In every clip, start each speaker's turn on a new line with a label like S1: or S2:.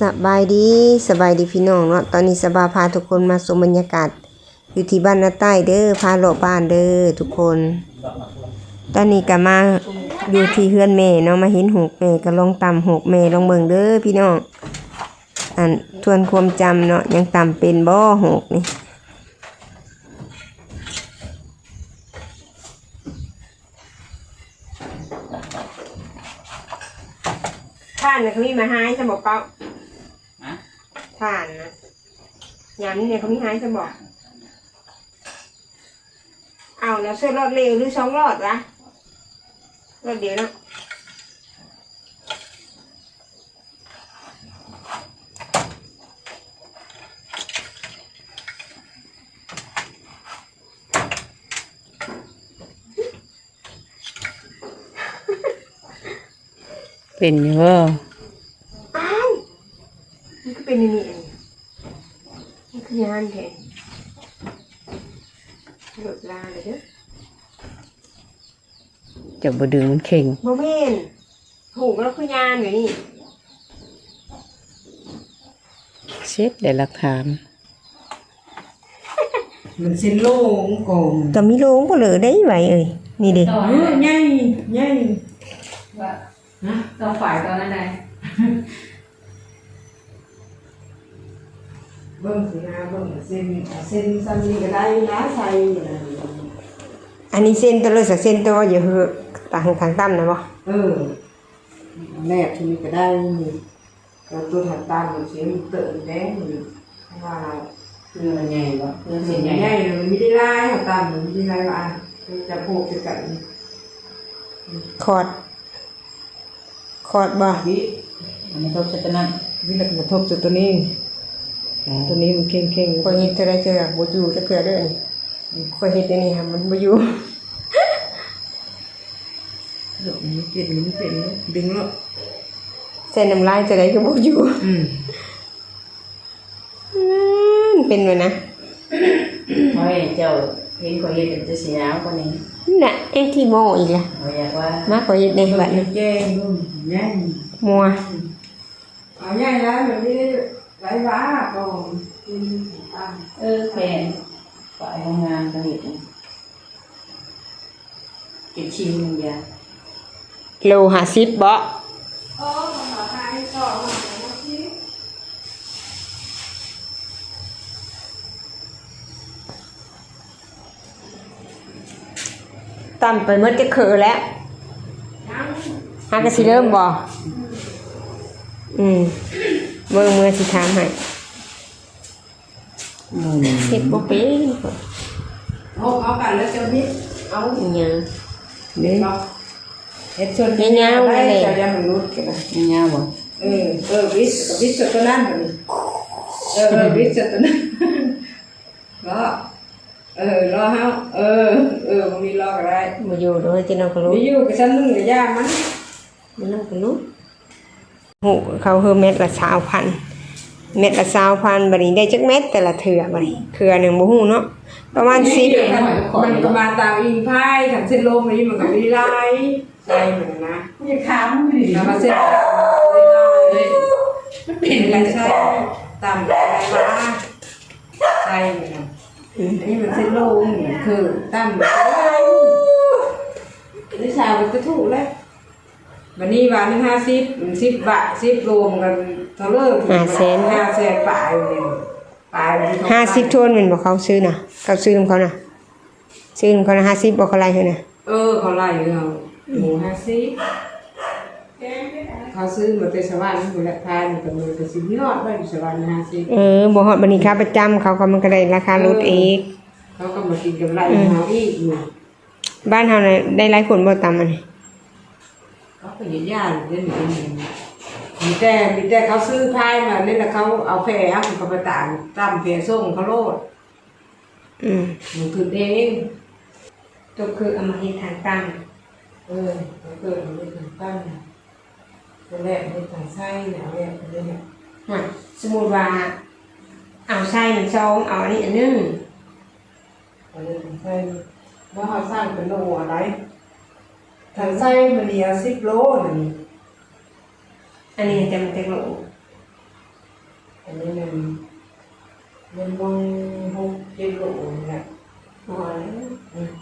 S1: สบายดีสบายดีพี่น้องเนาะตอนนี้สบาพาทุกคนมาชมบรรยากาศ อยู่ที่บ้านนาใต้เด้อพาโลบบ้านเด้อทุกคน ตอนนี้ก็มาอยู่ที่เฮือนแม่เนาะมาเห็นหูกแม่ก็ลองตำหูกแม่ลองเบิ่งเด้อพี่น้องอันทวนความจำเนาะยังตำเป็นบ่หกนี่ท่านน่ะเขามีมาหายจะบเป้า ท่านนะยามนี้เนี่ยเขามีหายจะบอก เอาแล้วเสื้อรอดเร็วหรือสองรอดวะรอดเดียวเนาะ
S2: เป็นอยู่บ่
S1: อ้าว มันก็เป็นอย่างนี้เองมันคือยานแทนหลุดลาเลยเด้อ
S2: จะบ่ดึงมันเข่ง
S1: โมเมนถูกแล้วคือยานอยู่นี่
S2: เช็ดได้หลักฐาน
S3: มันสิโล่งกง
S1: ก็มีโลงก็เหลือได้ไหวเอ่ยนี่ดิ
S3: เออใหญ่ใหญ่
S4: ว่าต้องฝ่ายตอนนั้นไง
S3: เบิ่งสิหาเบิ่งเส้นเส้นซ้ำนี้ก็ได้นะใส่นะ
S1: อันนี้เส้นตัวเลยสักเส้นตัวอย่าเหอะต่างทางต่ำนะบ่
S3: เออแรกทีนี้ก็ได้นี่แล้วตัวถัดตามมันเสียมันเติมแดงนี่เพราะว่า
S4: คือมันใหญ่ปะคือ
S3: มัน
S4: เส้น
S3: ให
S4: ใหญ่
S3: ญ่เลยไม่ได้ลายถัดตามมันไม่ได้ลายว่าอันจะโพกจะกัน
S1: คอร์ดคอร์ดบ่
S3: วิ
S4: มันไม่ต้องใช้ตัวนั้น
S3: วิลักมาทบจุดตัวนี้ ตัวนี้มันเข่งเข่ง
S1: คอยเฮ็ดเท่าไรเท่าไรบ่อยู่จักเทื่อเด้อนี่คอยเฮ็ดอันนี้ค่ะมันบ่อยู่
S3: เดี๋ยวมันเปลี่ยนมันเปลี่ยนดึงแล้ว
S1: เส้นน้ำลายเท่าไรก็บ่อยู่
S3: อืม
S1: อืมเป็นไว้นะ
S4: เฮ้ยเจ้าเห็นเขาเห็นเป็นจะเสียกว่านี้
S1: น่ะเอ็งที่โมอีกล่ะ
S4: เขาอยากว่า
S1: มาคอยเฮ็ดในบัดนี้
S3: แจ้งดูใหญ่
S1: มัว
S3: เอาใหญ่แล้วแบบนี้ ไรว้าก่อนกินตั้ง
S4: เออแฟนฝ่ายโรงงานเขาเห็นเก็บชิมหนึ่งอย่าง
S1: โล50บ่
S3: โอ้ขอทานให้ต่อมาหน่อยนะพี่
S1: ต่ำไปหมดจะคือแล้วหากะสิเริ่มบ่อืม เบิ่งมือสิถามให้เฮ็ดบ่เป็น
S3: เอาเอากันแล้วจะมิดเอา
S1: อีหยัง
S3: เนี่ยเฮ็ดชน
S1: ยาวๆนั่นแหละ
S3: จะยังมันรุดกันนะ
S4: ไม่ยาวบ่
S3: เออเออวิสกับวิสตัวนั้นมันเออเออวิสตัวนั้นก็เออรอเฮาเออเออมันมีรอก็ได้
S1: บ่อยู่โดยที่น้องก็รู้
S3: มีอยู่กับฉันนึงกับย่ามัน
S1: มันน้องก็รู้โหเขาเฮอเม็ดละ20,000เม็ดละ20,000บัดนี้ได้จักเม็ดแต่ละเทื่อบัดนี้เครือหนึงบ่ฮู้เนาะประมาณ10
S3: มันก็มาตามอิงไพ่ถังเส้นลมนี้มันก็มีลายลายเหมือนนะ
S4: อย่าขามมันดิ
S3: แล้วมาเส้นลายมันเป็นลายใช่ตามลายมาใช่เหมือนอันนี้มันเส้นลมเหมือนคือตั้มนี่ชาวมันจะถูกเลย วันนี้วันหนึงห้าสิบสิบบาทสิบรวมกันเท่าเลิกห้าแสนปลายเลยปลายเลย
S1: ห้าสิบทวนแม่นบ่เขาซื้อน่ะเขาซื้อนำเขาน่ะซื้อนำเขาน่ะ50บ่เขาไล่ให้น่ะ
S3: เออเขาไล่เราหมูห้าสิบเขาซื้อมาเตสวรรค์มูลค่ามันก็มันก็สิบยอดว่าอยู่สวรรค์ห้าสิบ
S1: เออบ่ฮอดบัดนี้ค่าประจำเขาก็มันก็ได้ราคาลดอีก
S3: เขาก็มากินกับไรเขาอีกอยู่
S1: บ้านเฮาน่ะได้หลายคนบ่ตามอันนี้
S3: เขาก็ยืนยันเล่นเป็นมีแต่มีแต่เขาซื้อพายมาเล่นแล้วเขาเอาแพร่เขาไปต่างตั้มแพร่ส่งเขาโลด
S1: อืม
S3: มันคือเอง
S1: ก็คือเอามาเฮ็ดทางตั้ง
S3: เออเขาเกิดมันเป็นตั้งแรกเป็นทางไส้เนี่ยแรกเป็นเนี่ย
S1: ฮะสมมุติว่าเอาไส้มันซองเอาอันนี้อันหนึง
S3: อันนี้ทางไส้ว่าเขาสร้างเป็นโลอะไร ทางไส้มันเดียวสิบโลนี่
S1: อันนี้จะมันจะโล
S3: อันนี้มันมันมองหกเจ็ดโลนะ
S1: โอ้ย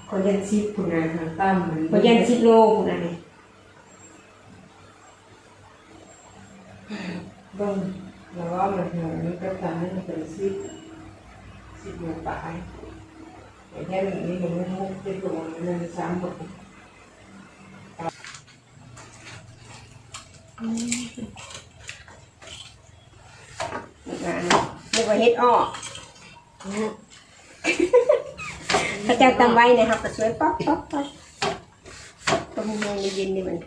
S1: คนยันชิปคุณนะ
S3: ทางตั้มมัน
S1: คนยันชิปโลคุณนะนี่
S3: เบ้างแล้วว่ามันเหมือนกระตันมันเป็นสิบสิบโลปลายแต่แค่นี้มันไม่หกเจ็ดโลมันสามโล
S1: อีกอั นเรียกว่าเฮ็ดอ้อพระเจ้าตำไว้นะครับก็สวยป๊อกป๊อกป๊อกต้มยำเย็นๆนี่มัน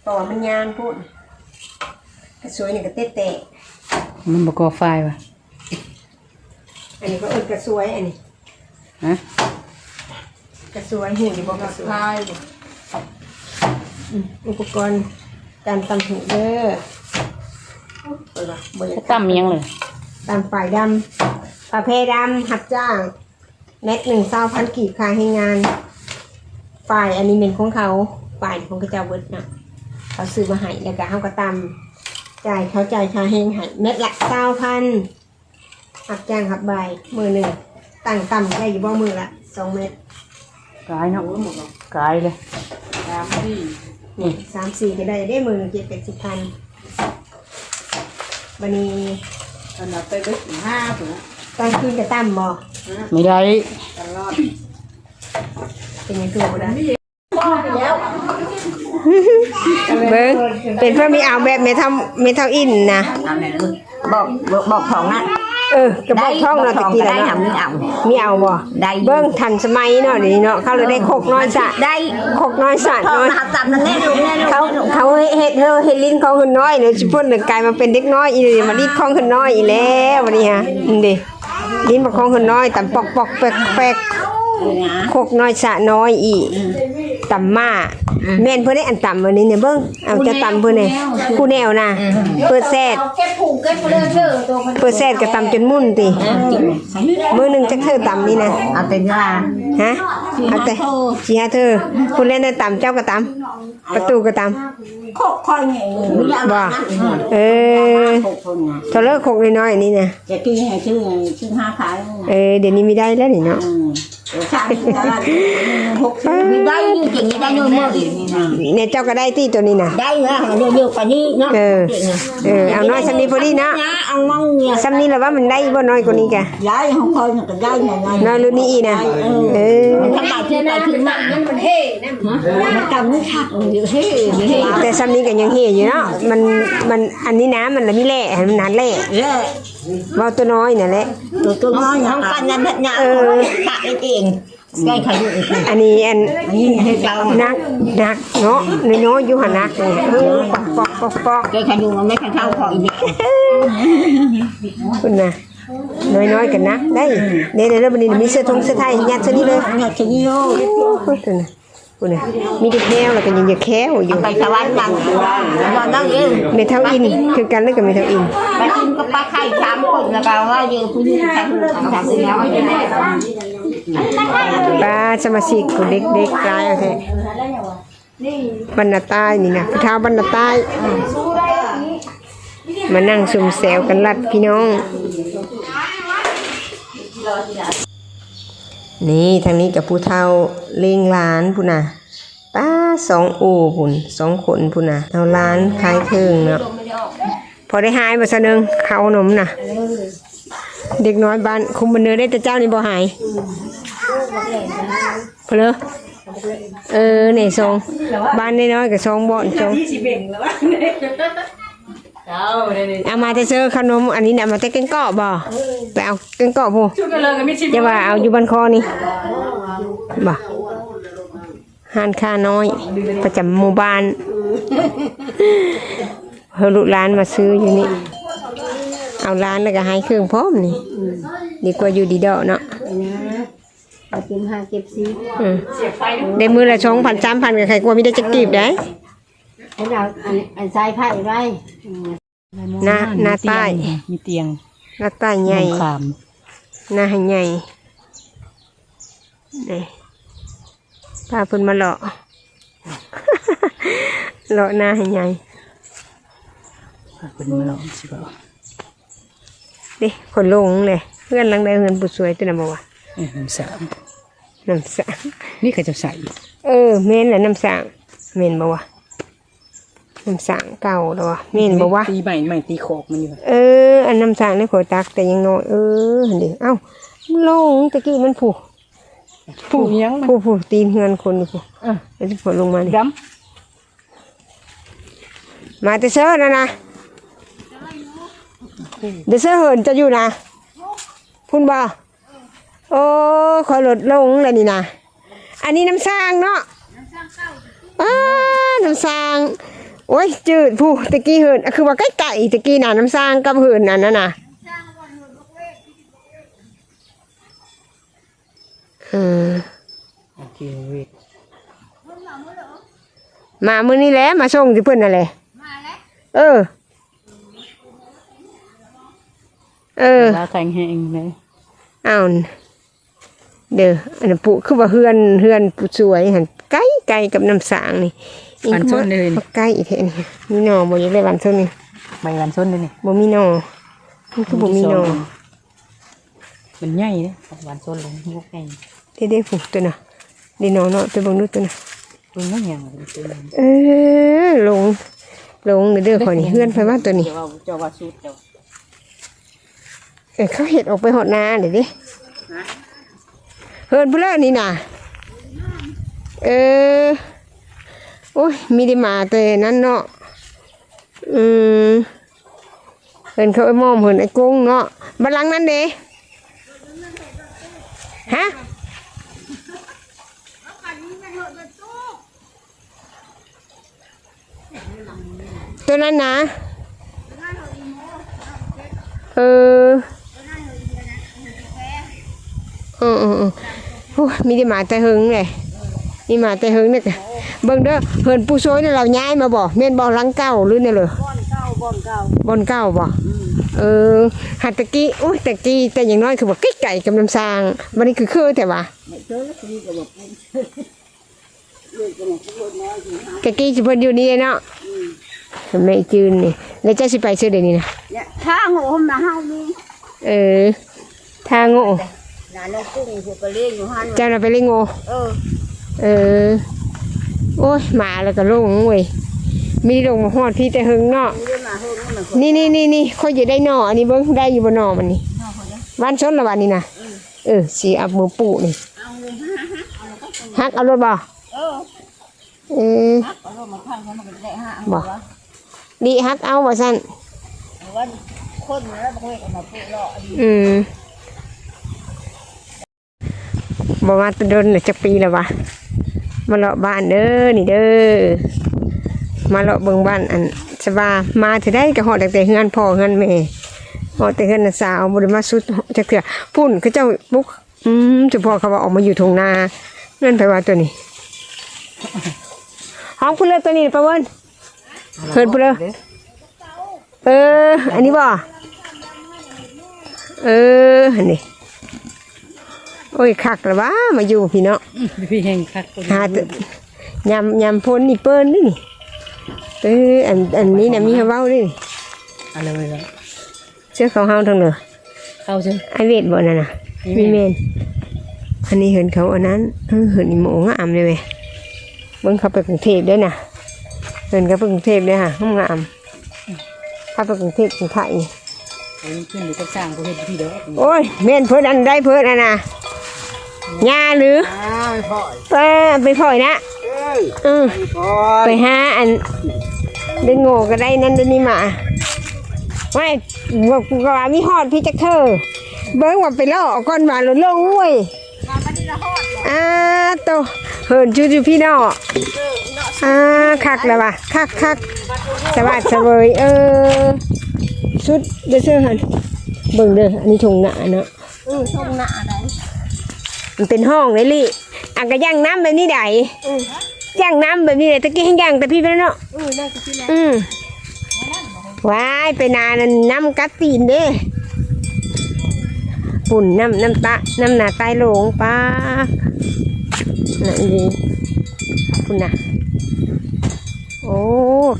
S1: เพราะว่ามันยานพูดก็สวยนี่ก็เตะเตะ
S2: มันบ่ก่อไฟว่ะ
S1: อันนี้ก็เอิ้นกระสวยอันนี้
S2: ฮะ
S1: กระสวยหูนี่บอกกระสวย
S3: พาย
S1: อืมอุปกรณ์ การตำหูเด้อเปิดว่าบ่อยาก
S2: ตั้มยังเลย
S1: ตำฝ่ายดำประเภทดำหับจ้างเม็ดหนึ่งเศร้าพันกีบค่าให้งาน ฝ่ายอันนี้เป็นของเขาฝ่ายของกระเจ้าเบิดเนาะเขาซื้อมาให้แล้วก็เขาก็ตำจ่ายเขาจ่ายค่าแห้งให้เม็ดละเศร้าพันหับจ้างหับใบายมือหนึ่งตั้งต่ำได้อยู่บ่มือละสองเม็ด
S2: กายเนาะกายเลย
S3: ตามที่
S1: นี่สามสี่ก็ได้ได้มือหนึ่งเจ็ดแปดสิบพันวันนี้
S3: อันดับไปไปถึงห้าถึง
S1: ตั้งขึ้นจะตั้มบ่
S2: ไม่ได้
S3: ตลอด
S1: เป็นยังตัวบ่ได้เบิ้งเป็นเพราะมีเอาแบบเมทัลเมทัลอินนะ
S4: บอกบอกบอกของอะ
S1: เออจะบอกช่องเนาะตะกี้
S4: ได้
S1: แล้ว
S4: หา
S1: เนาะ
S4: มีเอา
S1: มีเอาบ่
S4: ได้
S1: เบิ้งทันสมัยเนาะเดี๋ยวนี้เนาะเขาเลยได้โคกน้อยสะ
S4: ได้
S1: โคกน้อยสะ
S4: ทอง
S1: น้อย
S4: หักตับนั่นแน่ลูกแน่ลูก
S1: เขาเขาเฮ็ดเธอเฮ็ดลิ้นของคนน้อยเดี๋ยวสิพุ่นเดี๋ยวกลายมาเป็นเด็กน้อยอีเลยมาลิ้นของคนน้อยอีแล้ววันนี้ฮะนี่ดิลิ้นของคนน้อยตำปอกปอกแปกแปก โคกน้อยสะน้อยอีตำมาแม่นเพิ่นได้อันตำวันนี้เนี่ยเบิ่งเอาจะตำเพิ่นเนี่ยผู้แนวน่ะเปิดแซด
S5: เก็บผูกเก็บเลือดเชื่อตัวมัน
S1: เปิดแซดก็ตำจนมุ่นติมื้อหนึงจักเธอตำนี่นะ
S4: เอาเป็นว่า
S1: ฮะเอาแต่สิหาเธอคุณเล่นได้ตำเจ้าก็ตำประตูก็ตำ
S4: โคกคอยไงมีเอา
S1: บ่เออ
S4: โคกคนน่ะ
S1: เท่าเลิกคกน้อยๆนี่นะ
S4: จะกินให้ชื่อชื่อห้าขาย
S1: เออเดี๋ยวนี้ไม่ได้แล้วนี่เนาะ
S4: อืมเดี๋ยวชาติตลาดหกสิบมีได้อยู่จริงๆได้ด้วยมืออีกนี่นะ
S1: เนี่ยเจ้าก็ได้ที่ตัวนี้นะ
S4: ได้นะเดี๋ยวเดี๋ยวกว่านี้เนาะ
S1: เออเออเอาน้อยซ้ำนี้พอดีนะ
S4: เอามั่งเนี่ย
S1: ซ้ำนี้แล้วว่ามันได้บ่น้อยกว่านี้กะ
S4: ย้ายของคอยมันก็ได้ไงไง
S1: น้อยรุ่นนี้อีกนะเออ
S4: ทำลายที่ไปที่มา
S5: มันมันเฮ่นะ
S4: มันจำไม่ชัดอยู่เฮ้ยเฮ้ย
S1: แต่ซ้ำนี้ก็ยังเฮียอยู่เนาะมันมันอันนี้นะมันละมีแหล่มันนานแหล่
S4: เล่
S1: เว้าตัวน้อยนั่นแหละ
S4: ตัวตัวน้อยอย่างกันนั่นเนี่ยเออ ขาดเองใกล้ขยุอีก
S1: อันนี้อัน
S4: นี่ให้เรา
S1: นักนักเนาะน้อยๆอยู่หันนักเนี่ยเออปอกปอกปอกปอก
S4: ใกล้ขยุมันไม่เข้าพออีก
S1: คุณน่ะน้อยๆกันนักได้เดี๋ยวเดี๋ยวบัดนี้มีเสื้อทงเสื้อไทยยัดซะนี่เลย
S4: เนี่ยจะยี่โย
S1: คุณน่ะ คุณน่ะมีเด็กแนวแล้วก็ยังจะแค้วอยู่
S4: ไปสวรรค์ยังนอนนั่งเอง
S1: เมทัลอิน คือกันแล้วกับเมทัลอิน
S4: ไปกินกับปลาไข่สามคนแล้วก็ว่าอยู่ผู้หญิงสามคนสามคนแล้วจะได้
S1: ปลาสมาชิกของเด็กเด็กกลายเอาแท้บรรณาใต้นี่นะผู้เท้าบรรณาใต้ มานั่งซุ่มแซวกันลัดพี่น้อง นี่ทางนี้กับผู้เฒ่าเลี้ยงหลานพุ่นน่ะป้าสองอูพุ่นสองคนพุ่นน่ะเอาล้านขายเครื่องเนาะพอได้หายบ่ซะหนึงข้าวขนมน่ะเด็กน้อยบ้านคุมบันเนือได้แต่เจ้านี่บ่หายเพลอเออเนี่ยทรงบ้านน้อยๆกับทรงบ่อนทรง
S3: เบ่งแล้ววะเจ้าเนี่ย
S1: เอามาแต่เจอขนมอันนี้น่ะมาแต่เกังเกาะบ่ไปเอาเกังเกาะผู้
S3: ชุดกันเลยกับมิชิ
S1: อย่าว่าเอาอยู่บ้านคอนี่บ่ห้านค้าน้อย ประจำหมู่บ้านเฮาลูกหลานมาซื้ออยู่นี่ เอาร้านแล้วก็ให้เครื่องพร้อมนี่ดีกว่าอยู่ดีเดาะเนาะ
S5: เอาเก็บห้าเก็บซี
S1: อืมได้มือละสองพันสามพันกับใครกลัวมีได้จะกีบได้
S5: ให้เราอันอันทรายไผ่ไว้
S1: หน้าหน้าใต้
S2: มีเตียง
S1: หน้าใต้ใหญ่
S2: ขาม
S1: หน้าให้ใหญ่นี่พาเพิ่นมาเลาะเลาะหน้าให้ใหญ่
S2: เป็นมาลองสิบ่
S1: เด้คนลงเลยเพื่อนหลังใดเพื่อนผู้สวยตัวน่ะบ่วะ
S2: เออน้ำสาง
S1: น้ำสาง
S2: นี่ก็จะใส่
S1: เออแม่นแหละน้ำสางแม่นบ่วะ น้ำสางเก่าแล้ววะแม่นบ่วะ
S2: ตีใหม่ใหม่ตีขอบมันอยู่
S1: เออ อันน้ำสางในโขตักแต่ยังน้อยเออหั่นดิเอ้าลงตะกี้มันผู
S2: ผู้ยังมัน
S1: ผู้ผู้ตีนเฮือนคนนี่ผู้
S2: เออ
S1: แล้วสิผลลงมานี่
S2: ด
S1: มาแต่เช้านะนะเดี๋ยวเช้าเหินจะอยู่นะพุ่นบ่โอ้ขอยลดลงเลยนี่นะอันนี้น้ำสร้างเนาะอ้าน้ำสร้าง โอ้ยจืดผู้ตะกี้เหินอะคือว่าใกล้ไก่ตะกี้น่ะน้ำสร้างกับเหินนั่นน่ะนะเออำ
S2: โอเคเว้ย
S1: มามื้อนี้แหละมาส่งที่เพิ่นนั่นแหละเออ เออ
S2: ลาแทงแห้งเลย
S1: เอาน่ะเด้ออันนั้นปุคือว่าเฮือนเฮือนปุสวยหันไกลไกลกับน้ำสางนี่
S2: อันชนเลย
S1: บ่ใกล้อีแท้นี่มีหนอบ่อยากได้วันส้นนี่
S2: ใบวันส้นเลยนี่
S1: บ่มีหนอมันคือบ่มีหนอ
S2: มันใหญ่เลยวันส้นลงมุกใหญ่
S1: เด้ๆผูกตัวน่ะได้หนอเนาะตัวเบิ่งดูตัวน่ะ
S2: ตัวนี้ยังตัวนี้
S1: เออลงลงเด้อขอยนี่เฮือนไปว่าตัวนี้
S2: เจ้าว่าเจ้าว่าสูตรเจ้า
S1: เออเขาเห็ดออกไปหดนาเดี๋ยวดิเฮินเพื่อนนี่น่ะเออ โอ้ยมีได้มาแต่นั้นเนาะอืมเฮินเขาไอ้มอมเฮินไอ้กุ้งเนาะบัลลังนั้นเด้ฮะตัวนั้นนะเออเออเออโอ้ยมีแต่หมาแต่หึงเลย มีหมาแต่หึงเนี่ยเบิ่งเด้อเพิ่นผู้ช่วยนี่เราย้ายมาบ่แม่นบ่หลังเก่าหรือเนี่ยเลยบ่อนเก่าบ่อนเก่าบ่อนเก่าบ่เออหัดตะกี้อุ้ยตะกี้แต่อย่างน้อยคือว่าใกล้ๆกับน้ำสร้างวันนี้คือคือแต่ว่าตะกี้สิเพิ่นอยู่นี่เนาะไม่จืนนี่แล้วเจ้าสิไปซื้อเดี๋ยวนี้นะ
S4: เนี่ยถ้าโง่มนะเฮานี่
S1: เออทางโง่
S4: หลานน้องกุ้งพวกก็เลี้ยงอยู่หั่น
S1: เจ้าน่ะไปเล่นโง่
S4: เออ
S1: เออ โอ้ยมาแล้วก็ลงเว้ยมีลงมาฮอดพี่แต่หึงเนาะ
S4: เลี้ยงมาเฮานี่มัน
S1: นี่นี่นี่นี่เขาอยู่ได้หน่ออันนี้เบิ้งได้อยู่บนหน่อมันนี่วันชนละวันนี้นะเออสีอับมือปูนี่ฮักเอารถบ่
S4: เออ
S1: เออ
S4: เอาลงมาข้างเขามันก็ได้ห้า
S1: บ่ดีฮักเอาบ่สั่น
S4: ว่าคนแล้วบ่เคยเอามาพูดเลาะอันนี้
S1: อืมบ่มาแตะดนน่ะจักปีแล้ววะ มาเลาะบ้านเด้อนี่เด้อมาเลาะเบิ่งบ้านอันสบามาถือได้ก็ฮอดตั้งแต่เฮือนพ่อเฮือนแม่ฮอดแต่เฮือนสาวบ่ได้มาสุดจักเทื่อพุ่นเขาเจ้าบุกอืมเฉพาะเขาว่าออกมาอยู่ทงนาเงินไปว่าตัวนี้หองพุ่นเลยตัวนี้ปะเวินเพิ่นพุ่นเลยเออ อันนี้บ่เอออันนี้ โอ้ยคักแล้ววะมาอยู่พี่เนาะ
S2: พี่แห้งคักตัว
S1: หาแต่ยำยำพ้นนี่เปิ้นนี่นี่เอออันอันนี้นะมีให้เว้าด้วยนี่
S2: อะไรเลยแล้ว
S1: เสื้อเขาวเฮาทั้งเนอะ
S2: เข้าใช่
S1: ไอเวทบ่นั่นน่ะ
S2: มี
S1: มี
S2: แม่
S1: เม
S2: น
S1: นอันนี้เห็นเขาอันนั้นเออเห็นอีหมูงามเลยเว้ยเบิ่งเขาไปกรุงเทพด้วยน่ะเห็นเขาไปกรุงเทพด้วยค่ะงามๆเขาไปกรุงเทพกรุงไทย
S2: เอาขึ้นอยู่กับสร้างประเภทพี่เด้อ
S1: โอ้ยเม่นเพิ่นอันได้เพิ่นอันน่ะ ยาหรือ
S2: อ้าวพ่อ
S1: ป้าไปพ่อยนะเออ
S2: พ่อ
S1: ไปหาอันได้โง่ก็ได้นั่นได้นี่มาไม่บอกกูก็ว่ามีฮอดพี่จักเธอ เบิ้งว่าไปล่อก่อนมาหลุดลงเว้ยอ่าโตเหินจูจูพี่น้ออ่าคักแล้วว่ะคักคักสวัสดิ์เสวยเออชุดเด้อเสื้อหันเบิ่งเด้ออันนี้ทงหนาเนาะ
S4: เออส่งหน้าได้
S1: มันเป็นห้องเลยลี่อันก็ย่างน้ำแบบนี้ได้ย่างน้ำแบบนี้เลยตะกี้ให้ย่างแต่พี่ไปแล้วเนาะ
S4: เออได้ก็สิแล้ว
S1: อืมว้ายไปนานนน้ำกัดตีนเด้ปุ่นน้ำน้ำตาน้ำหนาใต้โหลงป้านั่นดีปุ่นน่ะโอ้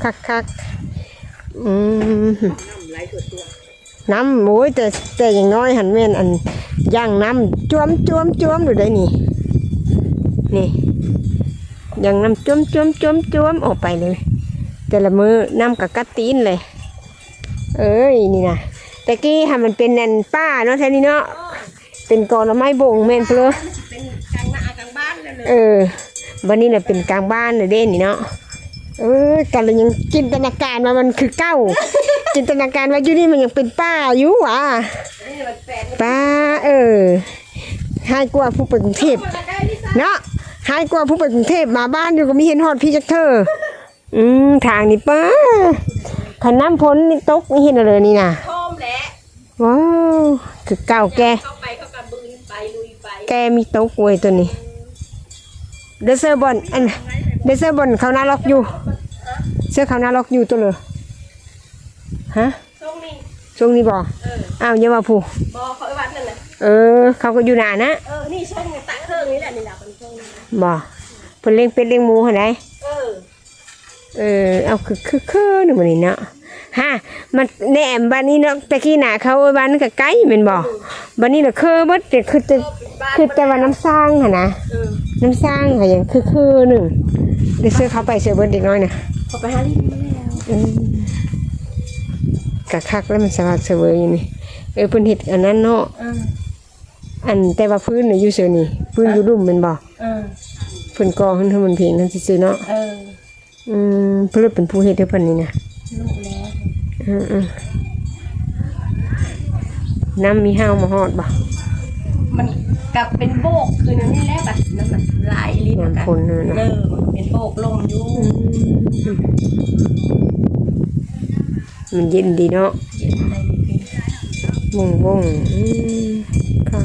S1: คักคักๆอืม น้ำโอ้ยแต่แต่อย่างน้อยหันแม่นอันย่างน้ำจวมจวมจวมอยู่ได้นี่ นี่ย่างน้ำจวมจวมจวมจวมออกไปเลย แต่ละมือน้ำกับกัดตีนเลย เอ้ยนี่นะแต่กี้ทำมันเป็นนันป้าเนาะแท่นี้เนาะเป็นกอละไม้บ่งแม่นเพลอ
S5: เป็นกลางหน้ากลางบ้านเลยเลย
S1: เออวันนี้น่ะเป็นกลางบ้านเลยเด่นนี่เนาะ เออกันเลยยังจินตนาการว่ามันคือเก้า จินตนาการว่าอยู่นี่มันยังเป็นป้าอยู่หว่ะป้าเออให้กว่าผู้ไปกรุงเทพเนาะให้กว่าผู้ไปกรุงเทพมาบ้านอยู่ก็มีเห็นฮอดพี่จักเธอ อืมทางนี่ป้าขันน้ำพ้นนี่ตกนี่เห็นอะไรนี่นะ
S5: โคมแหละ
S1: ว้าวคือเก่าแก
S5: เข้าไปเข้ากับบืนไปลุยไป
S1: แกมีโต๊ะกวยตัวนี้ เดซเซอร์บอลอันเดซเซอร์บอลเขาหน้าล็อกอยู่ เสื้อเขาหน้าล็อกอยู่ตัวเลยฮะ
S5: ช่วงนี้
S1: ช่วงนี้บออ้าวอย่ามาผู
S5: บอเขาไอ้วัดนั่นน่ะ
S1: เออ เขาก็อยู่หนานะ
S5: เออ นี่ช่วงนี้ตักเครื่องนี่แหละนี่แหละเป็นช่วงนี้
S1: บอเพิ่นเลี้ยงเป็ดเลี้ยงหมูหันได
S5: เออ
S1: เออ เอาคือคือคือหนึ่งมันนี่เนาะฮะมันแหนมบ้านนี้เนาะตะกี้หนาเขาบ้านนั้นก็ไกลแม่นบ่บ้านนี้น่ะคือเบิดแต่คือแต่คือแต่ว่าน้ำสร้างหั่นนะ
S5: เออ
S1: น้ำสร้างค่ะอย่างคือคือหนึ่งเดี๋ยวซื้อเขาไปเสือเบิร์ดเด็กน้อยนะ
S5: เขาไปหาลิ้นแล้ว
S1: อืมกะคักแล้วมันสวัสดิ์เสวยอยู่นี่เออเพิ่นเฮ็ดอันนั้นเนาะ
S5: เออ
S1: อันแต่ว่าพื้นน่ะอยู่เสือนี่พื้นอยู่รุ่มแมันบ่
S5: เออ
S1: เพิ่นก่อขึ้นให้มันเพียงนั่นซื่อๆเนาะ
S5: เออ
S1: อืมเพิ่นเป็นผู้เฮ็ดให้เพิ่นนี่นะ
S5: ลูกแล้ว
S1: อืมๆน้ำมีห้าวมาฮอดบ่
S5: มันกลับเป็นโบกคือนั่นนี่แหละบัดนั่นน่ะ หลายลิ้น
S1: เหมือน
S5: กั
S1: นะ
S5: เริ่มเป็นโบกลมยุ่
S1: มันเย็นดีเนาะ
S5: เย็งไปดีเป็
S1: วงวงอืค่ะ